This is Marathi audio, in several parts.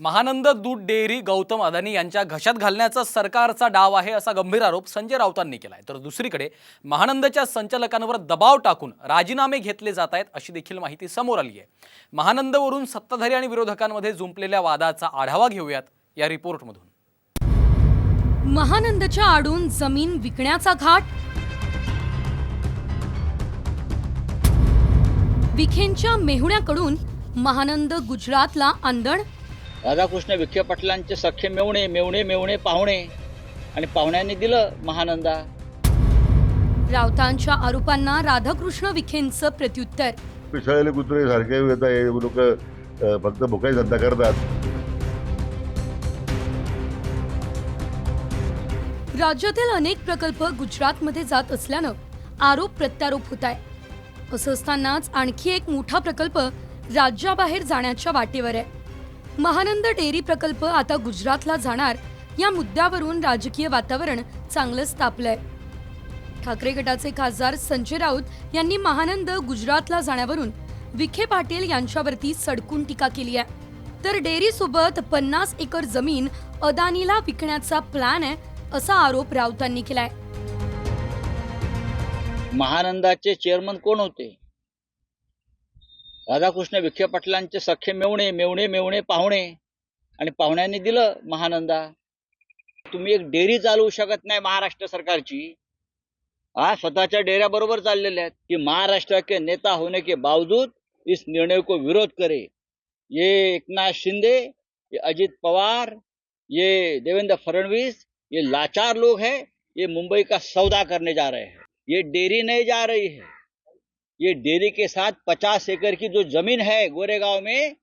महानंद दूध डेअरी गौतम अदानी यांच्या घशात घालण्याचा सरकारचा डाव आहे असा गंभीर आरोप संजय राऊतांनी आहे तर दुसरीकडे महानंदच्या संचालकांवर दबाव टाकून राजीनामे घेतले जात आहेत अशी देखील माहिती समोर आली आहे महानंदवरून सत्ताधारी आणि विरोधकांमध्ये जुंपलेल्या वादाचा आढावा घेऊयात या रिपोर्टमधून. महानंदच्या आडून जमीन विकण्याचा घाट. विखेंच्या मेहुण्याकडून महानंद गुजरातला आंदण. राधाकृष्ण विखे पाटलांचे सख्खे मेवणे मेवणे मेवणे पाहुणे. आणि पाहुण्यांनी दिलं महानंदा. राऊतांच्या आरोपांना राधाकृष्ण विखेंचं प्रत्युत्तर. पिसाळलेले कुत्रे सारखे येतात हे लोक फक्त भुकाई धंदा करतात. राज्यातील अनेक प्रकल्प गुजरातमध्ये जात असल्यानं आरोप प्रत्यारोप होत आहे असं असतानाच आणखी एक मोठा प्रकल्प राज्याबाहेर जाण्याच्या वाटेवर आहे. महानंद डेअरी प्रकल्प आता गुजरातला जाणार. या मुद्द्यावरून राजकीय वातावरण चांगलंच तापलंय. ठाकरे गटाचे खासदार संजय राऊत यांनी महानंद गुजरातला जाण्यावरून विखे पाटील यांच्यावरती सडकून टीका केली आहे. तर डेअरी सोबत पन्नास एकर जमीन अदानीला विकण्याचा प्लॅन आहे असा आरोप राऊतांनी केलाय. महानंदाचे चेअरमन कोण होते? राधाकृष्ण विखे पाटलांचे सख्खे मेवणे मेवणे मेवणे पाहुणे. आणि पाहुण्यांनी दिलं महानंदा. तुम्ही एक डेअरी चालवू शकत नाही महाराष्ट्र सरकारची. हा स्वतःच्या डेऱ्याबरोबर चाललेल्या आहेत. की महाराष्ट्र के नेता होने के बावजूद इस निर्णय को विरोध करे. ये एकनाथ शिंदे ये अजित पवार ये देवेंद्र फडणवीस ये लाचार लोग हैं ये मुंबई का सौदा करने जा रहे हैं. ये डेरी नहीं जा रही है. ये डेयरी के साथ पचास एकड़ की जो जमीन है गोरेगांव में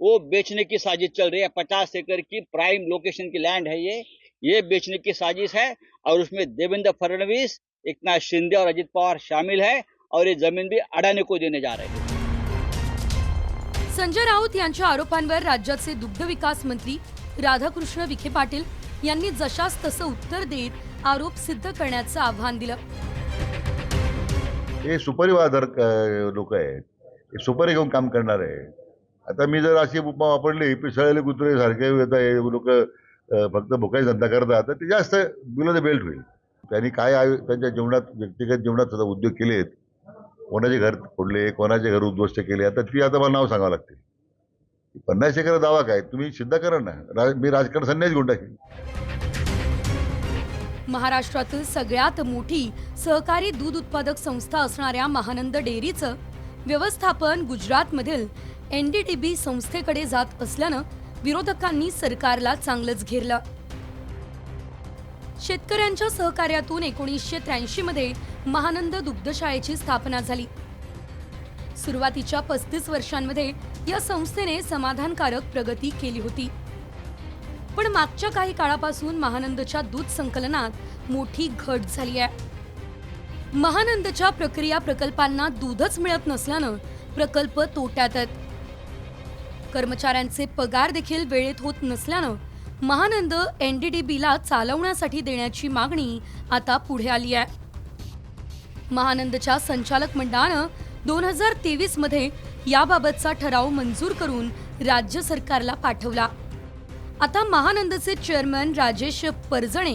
वो बेचने की साजिश चल रही है। पचास एकड़ की प्राइम लोकेशन की लैंड है ये। ये बेचने की साजिश है और उसमें देवेंद्र फडणवीस एकनाथ शिंदे और अजित पवार शामिल है और ये जमीन भी अडानी को देने जा रहे हैं। संजय राऊत यांच्या आरोपांवर राज्याचे दुग्ध विकास मंत्री राधाकृष्ण विखे पाटील यांनी जशास तसं उत्तर देत आरोप सिद्ध करण्याचं आव्हान दिलं. हे सुपारी वादर लोक आहेत. हे सुपारी घेऊन काम करणार आहे आता मी जर अशी उपमा वापरली पिसळलेले कुत्रे सारखे येतात हे लोक फक्त भुकाई धंदा करतात तर ते जास्त बिलो द बेल्ट होईल. त्यांनी काय आयु त्यांच्या जीवनात व्यक्तिगत जीवनात सुद्धा उद्योग केलेत. कोणाचे घर फोडले कोणाचे घर उद्ध्वस्त केले आता ती आता मला नाव सांगावं लागते पन्नास एकर दावा काय तुम्ही सिद्ध करा ना. रा- मी राजकारण संन्यास घेऊन केली महाराष्ट्रातील सगळ्यात मोठी सहकारी दूध उत्पादक संस्था असणाऱ्या महानंद डेअरीचं व्यवस्थापन गुजरातमधील एन डी टी बी संस्थेकडे जात असल्यानं विरोधकांनी सरकारला चांगलंच घेरलं. शेतकऱ्यांच्या सहकार्यातून एकोणीसशे त्र्याऐंशी मध्ये महानंद दुग्धशाळेची स्थापना झाली. सुरुवातीच्या पस्तीस वर्षांमध्ये या संस्थेने समाधानकारक प्रगती केली होती. पण मागच्या काही काळापासून महानंदच्या दूध संकलनात मोठी घट झाली आहे. महानंदच्या प्रक्रिया प्रकल्पांना दूधच मिळत नसल्यानं प्रकल्प तोट्यात आहेत. कर्मचाऱ्यांचे पगार देखील वेळेत होत नसल्यानं महानंद एनडीडीबीला चालवण्यासाठी देण्याची मागणी आता पुढे आली आहे. महानंदच्या संचालक मंडळानं दोन हजार तेवीसमध्ये याबाबतचा ठराव मंजूर करून राज्य सरकारला पाठवला. आता महानंदचे चेअरमन राजेश परजणे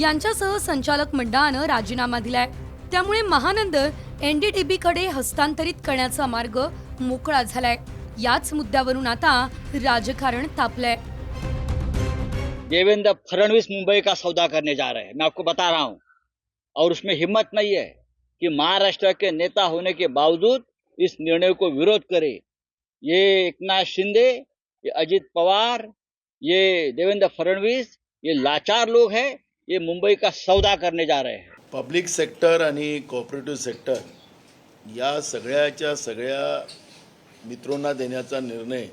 यांच्यासह संचालक मंडळानं राजीनामा दिलाय. त्यामुळे महानंद एनडीटीबी कडे हस्तांतरित करण्याचा मार्ग मोकळा झालाय. याच मुद्द्यावरून आता राजकारण तापलंय. देवेंद्र फडणवीस मुंबई का सौदा करने जा रहे हैं? मैं आपको बता रहा हूं। और उसमें हिम्मत नहीं है कि महाराष्ट्र के नेता होने के बावजूद इस निर्णय को विरोध करे। ये एकनाथ शिंदे ये अजित पवार ये देवेंद्र फडणवीस ये लाचार लोग हैं ये मुंबई का सौदा करने जा रहे हैं। पब्लिक सेक्टर आणि कोऑपरेटिव्ह सेक्टर या सगळ्याच्या सगळ्या मित्रोंना देण्याचा निर्णय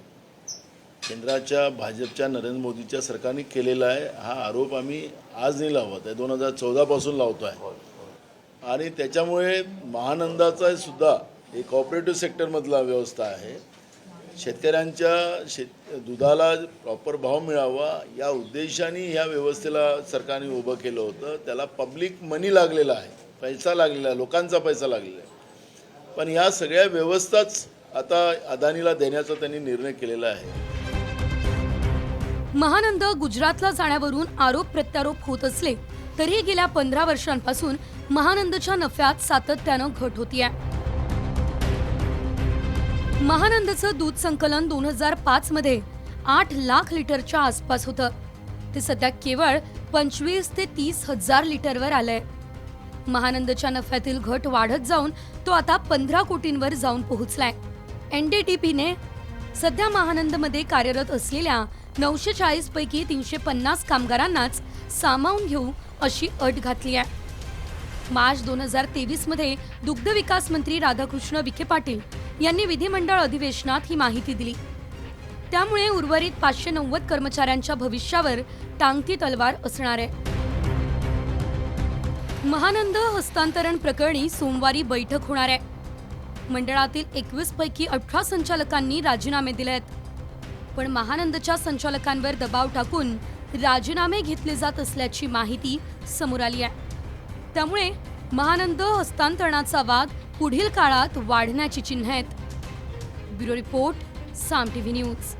केंद्राच्या भाजपच्या नरेंद्र मोदीच्या सरकारने केलेला आहे हा आरोप आम्ही आज नाही लावत आहे दोन हजार चौदापासून लावतो आहे. आणि त्याच्यामुळे महानंदाचा सुद्धा एक कॉपरेटिव्ह सेक्टरमधला व्यवस्था आहे. शेतकऱ्यांच्या शेत दुधाला प्रॉपर भाव मिळावा या उद्देशाने ह्या व्यवस्थेला सरकारने उभं केलं होतं. त्याला पब्लिक मनी लागलेला आहे. पैसा लागलेला आहे. लोकांचा पैसा लागलेला आहे. पण ह्या सगळ्या व्यवस्थाच आता अदानीला देण्याचा त्यांनी निर्णय केलेला आहे. महानंद गुजरातला जाण्यावरून आरोप प्रत्यारोप होत असले तरी गेल्या पंधरा वर्षांपासून महानंदच्या नफ्यात सातत्यानं घट होतीये. महानंदचं दूध संकलन दोन हजार पाच मध्ये आठ लाख लिटरच्या आसपास होतं. ते सध्या केवळ पंचवीस ते तीस हजार लिटरवर आलंय. महानंदच्या नफ्यातील घट वाढत जाऊन तो आता पंधरा कोटींवर जाऊन पोहोचलाय. एनडीटीपीने सध्या महानंदमध्ये कार्यरत असलेल्या नऊशे चाळीस पैकी तीनशे पन्नास कामगारांनाच सामावून घेऊ अशी अट घातली आहे. मार्च दोन हजार तेवीसमध्ये दुग्ध विकास मंत्री राधाकृष्ण विखे पाटील यांनी विधिमंडळ अधिवेशनात ही माहिती दिली. त्यामुळे उर्वरित पाचशे नव्वद कर्मचाऱ्यांच्या भविष्यावर टांगती तलवार असणार आहे. महानंद हस्तांतरण प्रकरणी सोमवारी बैठक होणार आहे. मंडळातील एकवीस पैकी अठरा संचालकांनी राजीनामे दिले आहेत. पण महानंदच्या संचालकांवर दबाव टाकून राजीनामे घेतले जात असल्याची माहिती समोर आली आहे. त्यामुळे महानंद हस्तांतरणाचा वाद पुढील काळात वाढण्याची चिन्ह आहेत. Bureau report Saam TV news.